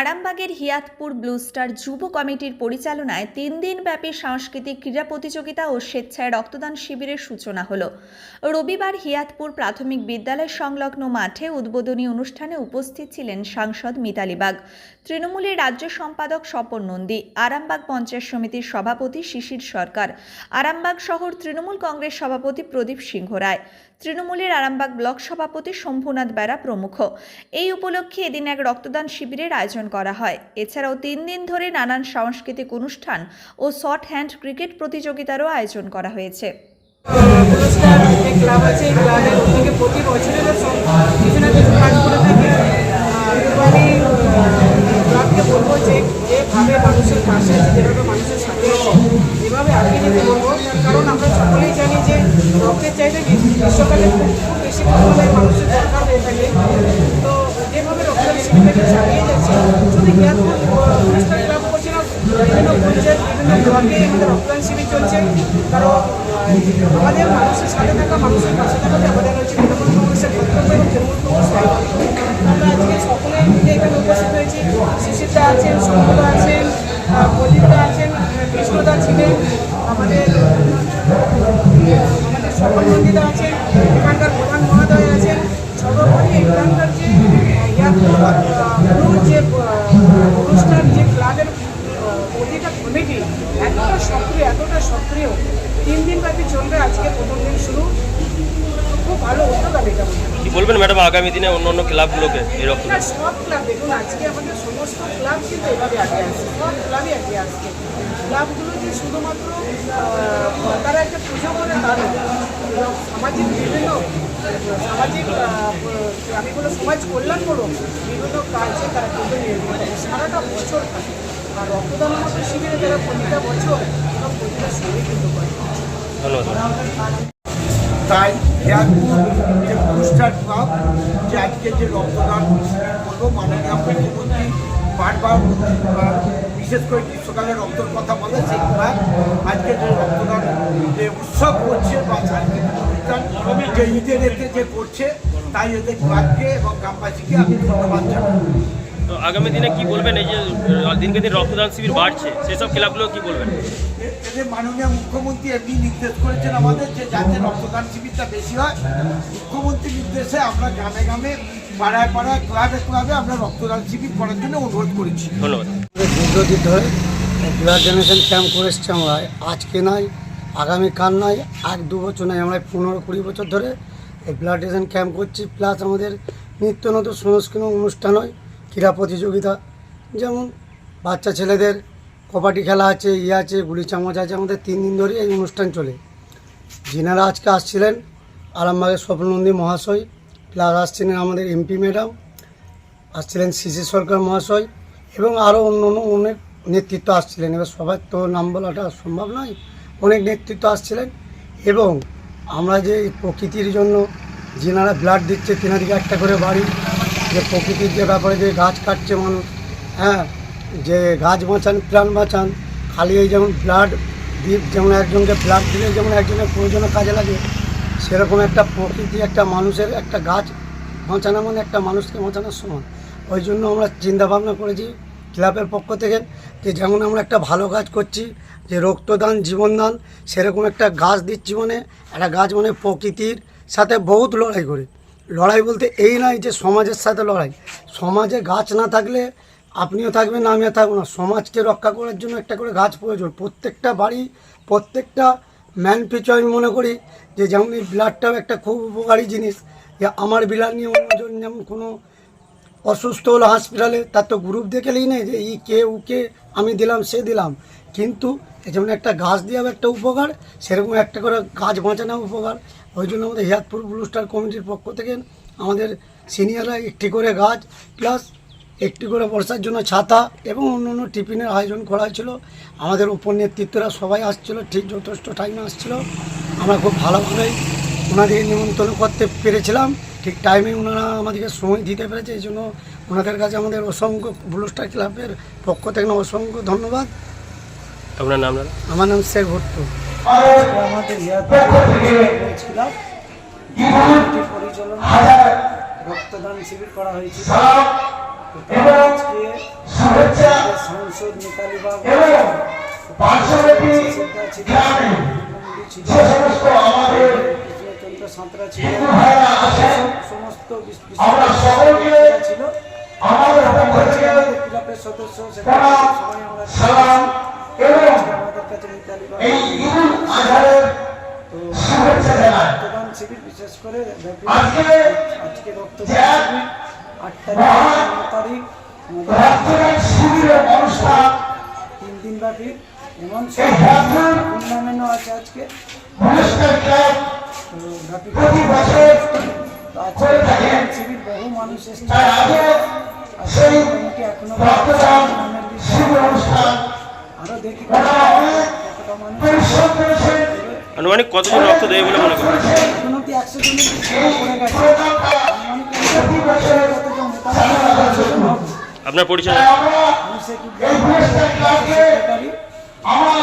আরামবাগের হিয়াতপুর blue star যুব কমিটির পরিচালনায় তিন দিনব্যাপী সাংস্কৃতিক ক্রীড়া প্রতিযোগিতা ও স্বেচ্ছায় রক্তদান শিবিরের সূচনা হলো। রবিবার হিয়াতপুর প্রাথমিক বিদ্যালয় সংলগ্ন মাঠে উদ্বোধনী অনুষ্ঠানে উপস্থিত ছিলেন সাংসদ মিতালি বাগ, তৃণমূলের রাজ্য সম্পাদক স্বপন নন্দী, আরামবাগ পঞ্চায়েত সমিতির সভাপতি শিশির সরকার, আরামবাগ শহর তৃণমূল কংগ্রেস সভাপতি প্রদীপ সিংহ রায় তৃণমূলের আরামবাগ ব্লক সভাপতি শম্ভুনাথ বেরা প্রমুখ। এই উপলক্ষে এদিন এক রক্তদান শিবিরের আয়োজন করা হয়। এছাড়াও তিন দিন ধরে নানান সাংস্কৃতিক অনুষ্ঠান ও শর্ট হ্যান্ড ক্রিকেট প্রতিযোগিতারও আয়োজন করা হয়েছে। যেভাবে মানুষের পাশে যেভাবে মানুষের সাথে এভাবে আগে যেতে বিভিন্ন পঞ্চায়েত বিভিন্ন আমাদের মানুষের সাথে থাকা মানুষের পাশে থাকাতে আমাদের আজকে সকলে মিলে এখানে উপস্থিত হয়েছি শিশিরদা আছেন শঙ্করদা আছেন প্রদীপদা আছেন কৃষ্ণদা ছিলেন আমাদের সকল নন্দীদা আছেন এখানকার প্রধান মহোদয় আছেন সর্বোপরি এখানকার যে ইয়াদপুর ব্লুর যে আহ, অনুষ্ঠান যে ক্লাবের আহ, প্রতিটা কমিটি এতটা সক্রিয় এতটা সক্রিয় তিন দিন ব্যাপী চলবে আজকে প্রথম দিন শুরু। খুব ভালো উদ্যোগ আমি। কি বলবেন ম্যাডাম আগামী দিনে অন্য অন্য ক্লাবগুলোকে না সব ক্লাব। দেখুন আজকে আমাদের সমস্ত ক্লাব কিন্তু এভাবে আগে আসছে সব ক্লাবই আগে আসছে ক্লাবগুলো যে শুধুমাত্র তারা একটা পুজো করে তা নয় এবং সামাজিক বিভিন্ন সামাজিক আমি বলো সমাজ কল্যাণ করো বিভিন্ন কাজে তারা কিন্তু সারাটা বছর থাকে আর রক্তদান মতো শিবিরে তারা প্রতিটা বছর প্রতিটা সময় কিন্তু করে। তাই হেয়ারপুর যে পুরস্কার ক্লাব যে আজকে যে রক্তদান করব মাননীয় মুখ্যমন্ত্রী বারবার বিশেষ করে গ্রীষ্মকালে রক্তের কথা বলে, সেই আজকে যে রক্তদান, যে উৎসব করছে বা সাংস্কৃতিক যে ঈদের যে করছে, তাই এদের ক্লাবকে এবং গ্রামবাসীকে আমি ধন্যবাদ জানাই। তো আগামী দিনে কি বলবেন? এই যে দিনকে দিন রক্তদান শিবির বাড়ছে সেসব ক্লাবগুলো কি বলবেন? এ- এদের মাননীয় মুখ্যমন্ত্রী এমনি নির্দেশ করেছেন আমাদের যে যাতে রক্তদান শিবিরটা বেশি হয় মুখ্যমন্ত্রী নির্দেশে আমরা গ্রামে গ্রামে পাড়ায় পাড়ায় ক্লাবে ক্লাবে আমরা রক্তদান শিবির করার জন্য অনুরোধ করেছি। ধন্যবাদ। দীর্ঘদিন ধরে ব্লাড ডোনেশন ক্যাম্প করে এসছি আমরা। আজকে নয় আগামীকাল নয় এক দু বছর নয় আমরা পনেরো কুড়ি বছর ধরে এই ব্লাড ডোনেশন ক্যাম্প করছি। প্লাস আমাদের নিত্য নতুন সংস্কৃত অনুষ্ঠান হয়। ক্রীড়া প্রতিযোগিতা, যেমন বাচ্চা ছেলেদের কবাডি খেলা আছে ইয়ে আছে, গুলি চামচ আছে, আমাদের তিন দিন ধরে এই অনুষ্ঠান চলে। যিনারা আজকে আসছিলেন, আরামবাগের স্বপ্ননন্দী মহাশয়, প্লাস আসছিলেন আমাদের এমপি ম্যাডাম, আসছিলেন সিসি সরকার মহাশয়, এবং আরও অন্য অন্য অনেক নেতৃত্ব আসছিলেন। এবার সবার তো নাম বলাটা সম্ভব নয়, অনেক নেতৃত্ব আসছিলেন, এবং আমরা যে প্রকৃতির জন্য, যেনারা ব্লাড দিচ্ছে তেনাদিকে একটা করে বাড়ি যে প্রকৃতির যে ব্যাপারে যে গাছ কাটছে মানুষ হ্যাঁ যে গাছ বাঁচান, প্রাণ বাঁচান, খালি এই যেমন ব্লাড দিয়ে যেমন একজনকে ব্লাড দিলে যেমন একজনের প্রয়োজনে কাজে লাগে, সেরকম একটা প্রকৃতি, একটা মানুষের একটা গাছ বাঁচানো মানে একটা মানুষকে বাঁচানোর সমান। ওই জন্য আমরা চিন্তা ভাবনা করেছি ক্লাবের পক্ষ থেকে যে যেমন আমরা একটা ভালো কাজ করছি, যে রক্তদান, জীবনদান, সেরকম একটা গাছ দিচ্ছি মানে একটা গাছ মানে প্রকৃতির সাথে বহুত লড়াই করে। লড়াই বলতে এই নয় যে সমাজের সাথে লড়াই। সমাজে গাছ না থাকলে আপনিও থাকবেন না আমিও থাকব না। সমাজকে রক্ষা করার জন্য একটা করে গাছ প্রয়োজন। প্রত্যেকটা বাড়ি, প্রত্যেকটা ম্যান পিছু আমি মনে করি যে যেমন এই ব্লাডটাও একটা খুব উপকারী জিনিস যে আমার ব্লাড নিয়ে অন্যজন যেমন কোনো অসুস্থ হলো হসপিটালে তার তো গ্রুপ দেখেলেই নেই যে ই কে, উ কে, আমি দিলাম, সে দিলাম। কিন্তু যেমন একটা গাছ দেওয়া একটা উপকার, সেরকম একটা করে গাছ বাঁচানো উপকার। ওই জন্য আমাদের হিয়াতপুর ব্লু স্টার কমিটির পক্ষ থেকে আমাদের সিনিয়ররা একটি করে গাছ, প্লাস একটি করে বর্ষার জন্য ছাতা এবং অন্য অন্য টিফিনের আয়োজন করা হয়েছিল। আমাদের উপর নেতৃত্বরা সবাই আসছিল, ঠিক যথেষ্ট টাইমে আসছিল। আমরা খুব ভালোভাবেই ওনাদের নিমন্ত্রণ করতে পেরেছিলাম। ঠিক টাইমে ওনারা আমাদেরকে সময় দিতে পেরেছে, এই জন্য ওনাদের কাছে আমাদের অসংখ্য ব্লু স্টার ক্লাবের পক্ষ থেকে অসংখ্য ধন্যবাদ। আপনার নাম দাদা? আমার নাম শেখ ভট্ট। আমাদের হয়েছিলাম পরিচালনা রক্তদান শিবির করা হয়েছিল আজকে সদস্য মিতালি কৃষ্ণচন্দ্র সাঁতরা ছিল সমস্ত ছিল ক্লাবের সদস্য সেখানে সবাই আমরা সালাম। এবং এই ঈদুল আজহারের শুভেচ্ছা শিবির বিশেষ করে আজকে আজকে রক্তদান আট তারিখ রক্তদান শিবিরের অনুষ্ঠান তিন দিন ব্যাপী এমন হেয়ারপুর আছে আজকে প্রতি বহু মানুষ এখনও রক্তদান টুর্নামেন্ট শিবির অনুষ্ঠান আনুমানিক কতজন রক্ত দেবে বলে মনে করেন। আপনার পরিচয়? আমার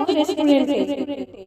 রেস্টুরেন্টে